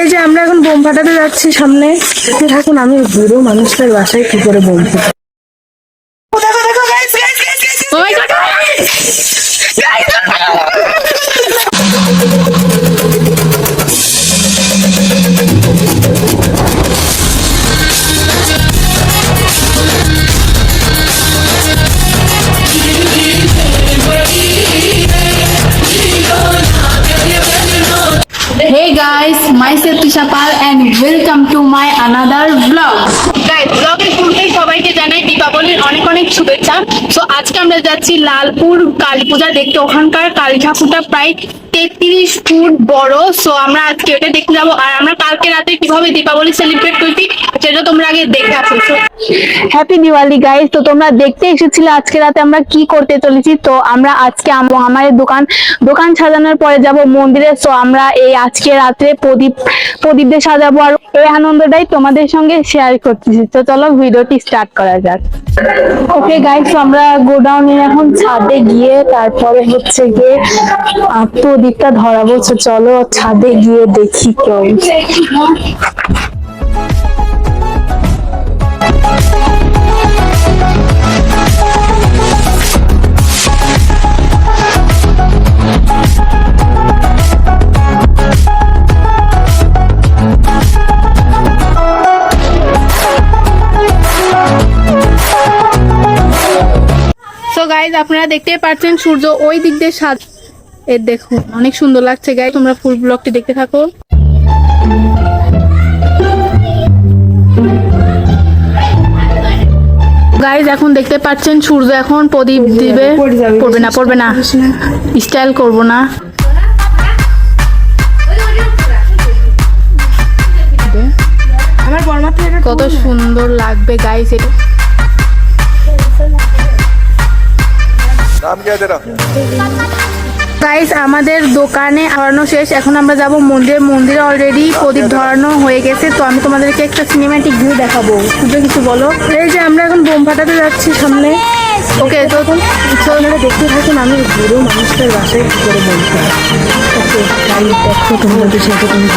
এই যে আমরা এখন বোম ফাটাতে যাচ্ছি সামনে থাকুন আমি বুড়ো মানুষটার বাসায় কি করে বোম ফাটাই guys, myself Tisha Pal and welcome to my another vlog. Guys, vlogের শুরুতেই সবাইকে জানাই দীপাবলির অনেক অনেক শুভেচ্ছা সো আজকে আমরা যাচ্ছি লালপুর কালী পূজা দেখতে ওখানকার কালী ঠাকুরটা প্রায় তেত্রিশ ফুট বড় সো আমরা আজকে ওটা দেখতে যাব। আর আমরা কালকে রাতে কীভাবে দীপাবলি সেলিব্রেট করছি, সেটা তোমরা আগে দেখে আসো হ্যাপি দিওয়ালি গাইস তো তোমরা দেখতে এসেছিলে আজকে রাতে আমরা কি করতে চলেছি। তো আমরা আজকে আম- আমাদের দোকান দোকান সাজানোর পরে যাব মন্দিরে। সো আমরা এই আজকে রাত্রে প্রদীপ প্রদীপ দিয়ে সাজাবো। আর এই আনন্দটাই তোমাদের সঙ্গে শেয়ার করতেছি। তো চলো ভিডিওটি স্টার্ট করা যাক। ওকে গাইস আমরা গোডাউনে এখন ছাদে গিয়ে, তারপরে হচ্ছে গিয়ে প্রদীপটা ধরাবো, তো চলো ছাদে গিয়ে দেখি কেউ সো আপনারা দেখতেই পাচ্ছেন সূর্য ওই দিক দিয়ে সাজ এর দেখো অনেক সুন্দর লাগছে গাই তোমরা ফুল ব্লকটি দেখতে থাকো। গাইজ এখন দেখতে পাচ্ছেন সূর্য এখন প্রদীপ দিবে। পড়বে না পড়বে না। স্টাইল করব না। কত সুন্দর লাগবে গাইজ এটা। গাইস আমাদের দোকানে ধরানো শেষ। এখন আমরা যাব মন্দিরে। মন্দিরে অলরেডি প্রদীপ ধরানো হয়ে গেছে। তো আমি তোমাদেরকে একটা সিনেম্যাটিক ভিউ দেখাবো। তুমি কিছু বলো? এই যে আমরা এখন বোম ফাটাতে যাচ্ছি সামনে। ওকে তো আপনারা দেখতে থাকুন, আমি বুড়ো মানুষটার বাসায় কি করে ফাটাই ওকে তাই দেখো তোমাদের সাথে তুমি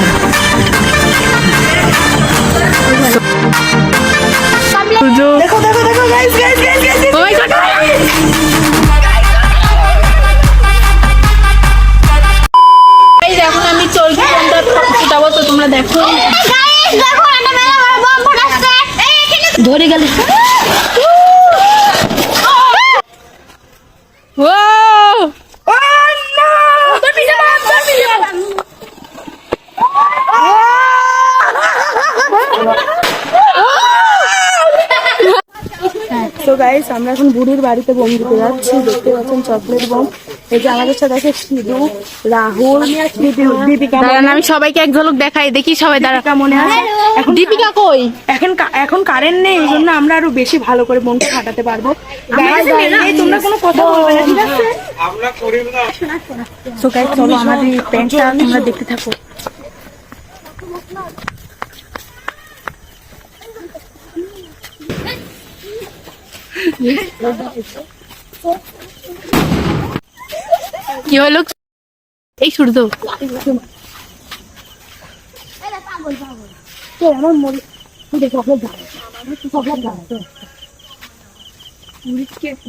গাইস আমরা এখন বুড়ির বাড়িতে বোম দিতে যাচ্ছি। দেখতে পাচ্ছেন চকলেট বোম এই যে আমাদের সাথে আছে সিধু রাহুল দীপিকা আমি সবাইকে এক ঝলক দেখাই দেখি সবাই দাঁড়া। মনে আছে? এখন দীপিকা কই? এখন এখন কারেন্ট নেই এই জন্য আমরা আরও বেশি ভালো করে বোমটা ফাটাতে পারব। তোমরা কোনো কথা বলবে না ঠিক আছে? তো গাইস চলো আমাদের প্যান্টটা তোমরা দেখতে থাকো। কি হলো এই সূর্য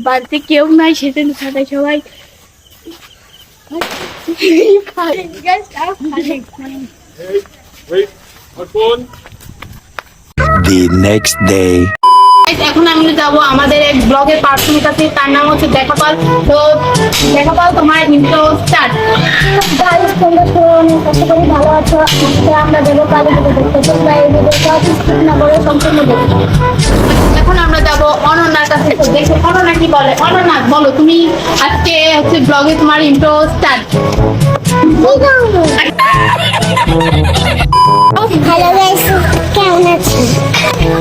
বাড়িতে কেউ নাই সেদিন সবাই সবাই the next day. এখন আমি যাব আমাদের এক ব্লগের পার্সনের কাছে তার নাম হচ্ছে দেখাপাল। তো দেখাপাল তোমার ইন্ট্রো স্টার্ট গাইস তোমরা তো অনেক কষ্ট করে ভালো আছো। আজকে আমরা দেবো কালী দেখতে। তোমরা এই ভিডিওটা স্কিপ না করে সম্পূর্ণ দেখো। এখন আমরা যাব অনন্যার কাছে। তো দেখো অনন্যা কি বলে? অনন্যা বলো তুমি আজকে হচ্ছে ব্লগে তোমার ইন্ট্রো স্টার্ট হ্যালো গাইস কেমন আছো?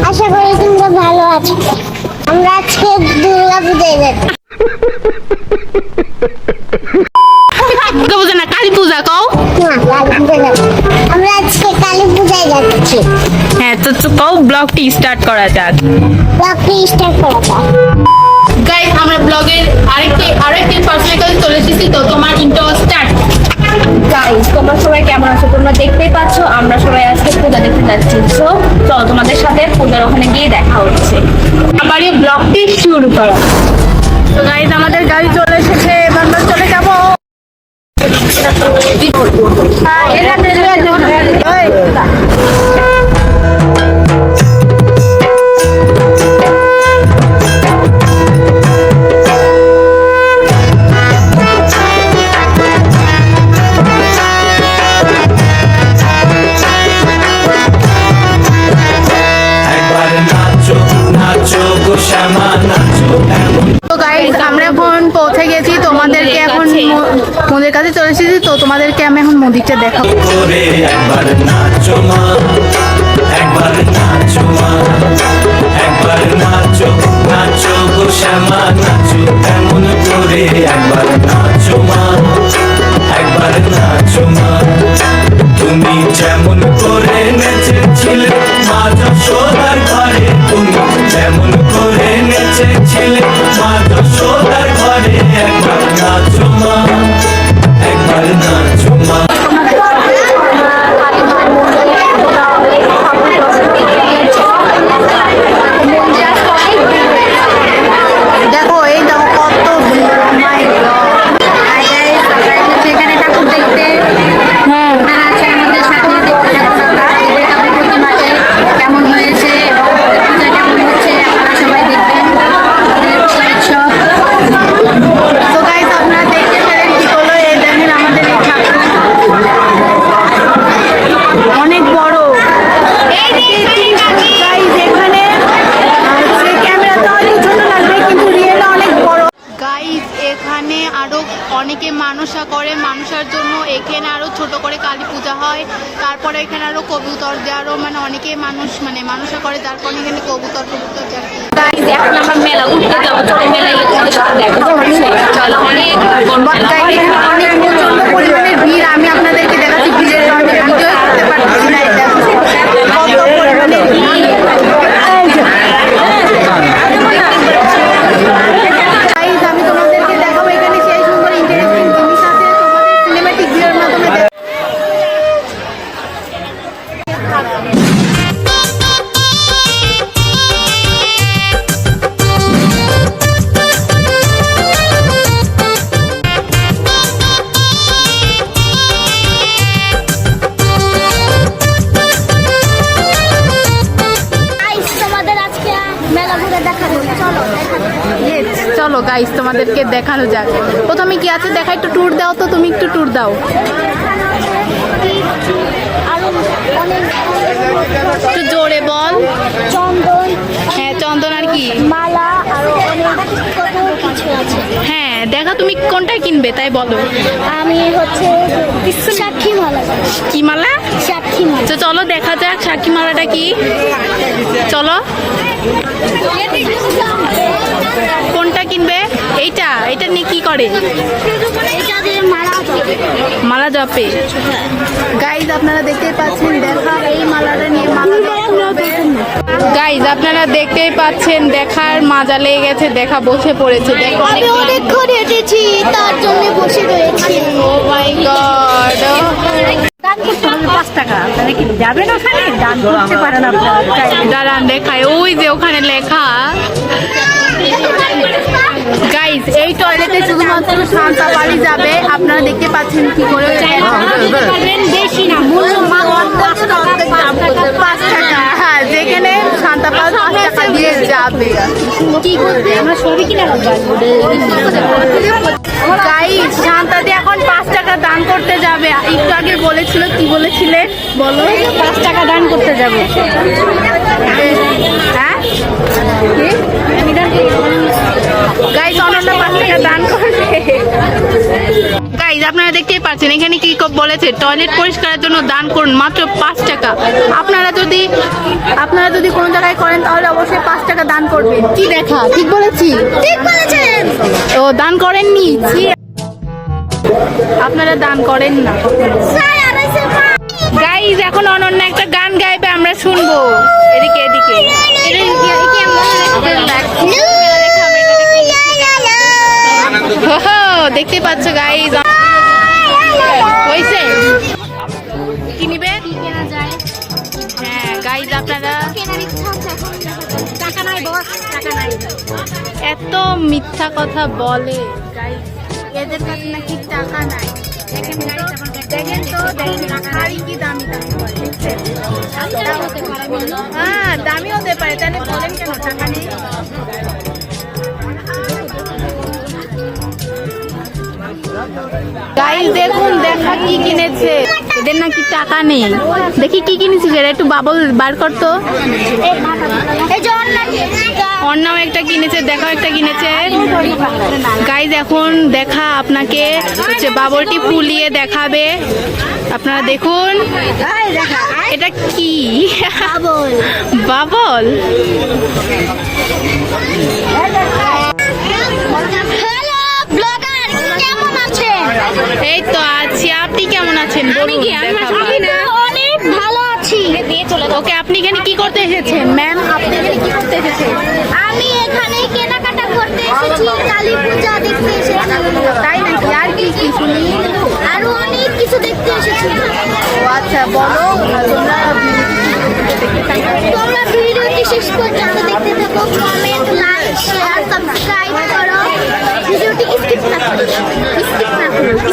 আশা করি তোমরা ভালো আছো। আমরা আজকে দুর্গা পূজায় যাচ্ছি কালী পূজা কও। না কালী পূজা যাচ্ছি আমরা আজকে কালী পূজায় যাচ্ছি। হ্যাঁ তো তো কও ব্লগটি স্টার্ট করা যাক। ব্লগটি স্টার্ট করা যাক। গাইস আমরা ব্লগের আরেকটি আরেকটি পার্সনের কাছে চলে এসেছি তো তোমার ইন্ট্রো গাইস তোমরা সবাই কেমন আছো তোমরা দেখতেই পাচ্ছ আমরা সবাই আজকে পূজা দেখতে যাচ্ছি তো চলো তোমাদের সাথে পূজার ওখানে গিয়ে দেখা হচ্ছে আবার এই ব্লগটি শুরু করা তো গাইজ আমাদের গাড়ি চলে এসেছে এবার আমরা চলে যাব একবার মোদিটা দেখাবো একবার নাচো মা, একবার নাচো মা, একবার নাচো নাচো গো শ্যামা, নাচো এমন করে একবার নাচো মা, একবার নাচো অনেকে মানসা করে মানুষের জন্য এখানে আরও ছোট করে কালী পূজা হয় তারপরে এখানে আরও কবুতর দেওয়ারও আরও মানে অনেকে মানুষ মানে মানসা করে তারপরে এখানে কবুতর কবুতর দেয় গাইজ এখন আমরা মেলা ঘুরতে যাব চলো মেলায় অনেক মেলা। অনেক প্রচণ্ড পরিমাণে ভিড় আমি আপনাদেরকে গাইস তোমাদেরকে দেখানো যাক। প্রথমে কি আছে? দেখা একটু ট্যুর দাও তো তুমি একটু ট্যুর দাও। একটু জোরে বল। চন্দন। হ্যাঁ চন্দন আর কি? মালা আরও অনেক কত কিছু আছে হ্যাঁ দেখা তুমি কোনটা কিনবে তাই বলো। আমি হচ্ছে সাক্ষী মালা। কি মালা? সাক্ষী মালা। তো চলো দেখা যাক সাক্ষী মালাটা কি? চলো। কোনটা কিনবে? এইটা এটা নিয়ে কি করে? মালা মালা জপে। গাইজ আপনারা দেখতেই পাচ্ছেন দেখা এই মালাটা নিয়ে মালা গাইজ আপনারা দেখতেই পাচ্ছেন দেখার মাজা লেগে গেছে দেখা বসে পড়েছে। দেখো আমি অনেকক্ষণ হেঁটেছি তার জন্য বসে রয়েছি। ও মাই গড দান করতে হবে পাঁচ টাকা দাঁড়ান দেখায় ওই যে ওখানে লেখা। গাইজ এই টয়লেটে শুধুমাত্র শান্তা বাড়ি যাবে। আপনারা দেখতে পাচ্ছেন কি করে বেশি না মূল্য পাঁচ টাকা দিয়ে যাবে। কি করবে? আমরা সবই কিনে গাইজ শান্তাদি এখন পাঁচ টাকা দান করতে যাবে। একটু আগে বলেছিল কি বলেছিলে? বলো। পাঁচ টাকা দান করতে যাবে। হ্যাঁ? গাইজ অনন্যা পাঁচ টাকা দান করবে। গাইজ আপনারা দেখতেই পাচ্ছেন এখানে ক- বলেছে টয়লেট পরিষ্কারের জন্য দান করুন মাত্র পাঁচ টাকা। আপনারা যদি আপনারা যদি কোনো জায়গায় করেন তাহলে অবশ্যই পাঁচ টাকা দান করবেন কি দেখা? ঠিক বলেছি। ঠিক বলেছেন। ও দান করেননি। আপনারা দান করেন না। গাইজ এখন অনন্য একটা গান গাইবে আমরা শুনব। এদিকে এদিকে। দেখতে পাচ্ছ গাইজ হয়েছে? কি নিবে? যায়? হ্যাঁ গাইজ আপনারা। এত মিথ্যা কথা বলে এদের কাছে নাকি টাকা নাই। দামি হতে পারে। তাহলে বলেন কেন টাকা নেই? গাইস দেখুন দেখা কি কিনেছে। এদের নাকি টাকা নেই। দেখি কি কিনেছিস এরা একটু বাবল বার করতো একটা কিনেছে দেখাও একটা কিনেছে। গাইজ এখন দেখা আপনাকে। হচ্ছে বাবলটি ফুলিয়ে দেখাবে। আপনারা দেখুন। এটা কি? বাবল এই তো আছি। আপনি কেমন আছেন? বলুন দেখাবো। অনেক ভালো আছি। ওকে আপনি এখানে কি করতে এসেছেন ম্যাম? আপনি এখানে কি করতে এসেছেন? আমি এখানে কেনাকাটা করতে এসেছি কালী পূজা দেখতে এসেছি। তাই নাকি? আর কি কি শুনি? আরও অনেক কিছু দেখতে এসেছি। ও আচ্ছা বলো। তোমরা তোমরা ভিডিওটি শেষ পর্যন্ত দেখতে থাকো comment like share subscribe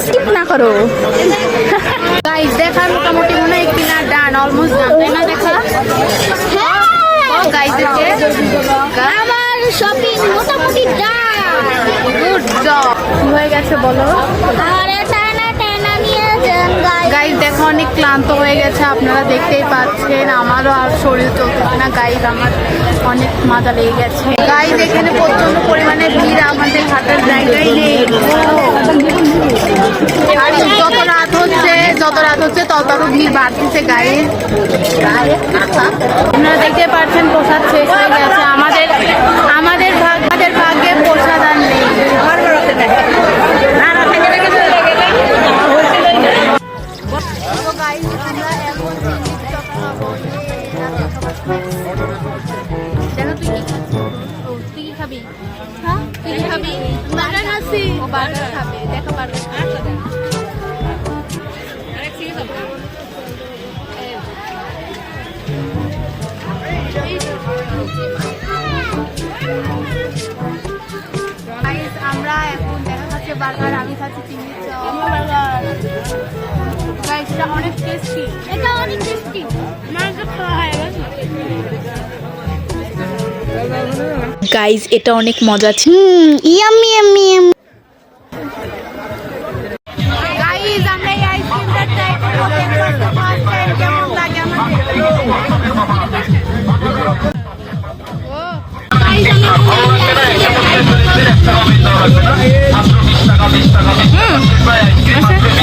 skip না করো গাইস দেখা মোটামুটি মনে হয় কিনা ডান অলমোস্ট ডান তাই না দেখা? একে আমার শপিং মোটামুটি ডান গুড জব হয়ে গেছে বলো? আর গাইস দেখো অনেক ক্লান্ত হয়ে গেছে আপনারা দেখতেই পাচ্ছেন আমারও আর শরীর চলতেছে না গাইস আমার অনেক মাথা লেগে গেছে। গাইজ এখানে প্রচণ্ড পরিমাণে ভিড়, আমাদের হাটের জায়গায় নেই। আর যত রাত হচ্ছে, যত রাত হচ্ছে, তত আরও ভিড় বাড়তেছে গায়ে? আপনারা দেখতে পাচ্ছেন, প্রসাদ শেষ হয়ে গেছে। আমাদের আমাদের খাবি? হ্যাঁ? তুই খাবি? বানানাসি ও বার্গার খাবে। দেখা বার্গার আমরা এখন দেখা যাচ্ছে বার্গার আমি খাচ্ছি চিংড়ি চপ। বার্গার। এটা অনেক টেস্টি এটা অনেক টেস্টি গাইস এটা অনেক মজা ছিল। আমরা এই আইসক্রিমটা ট্রাই কেমন লাগে আমাদের। ও। আমরা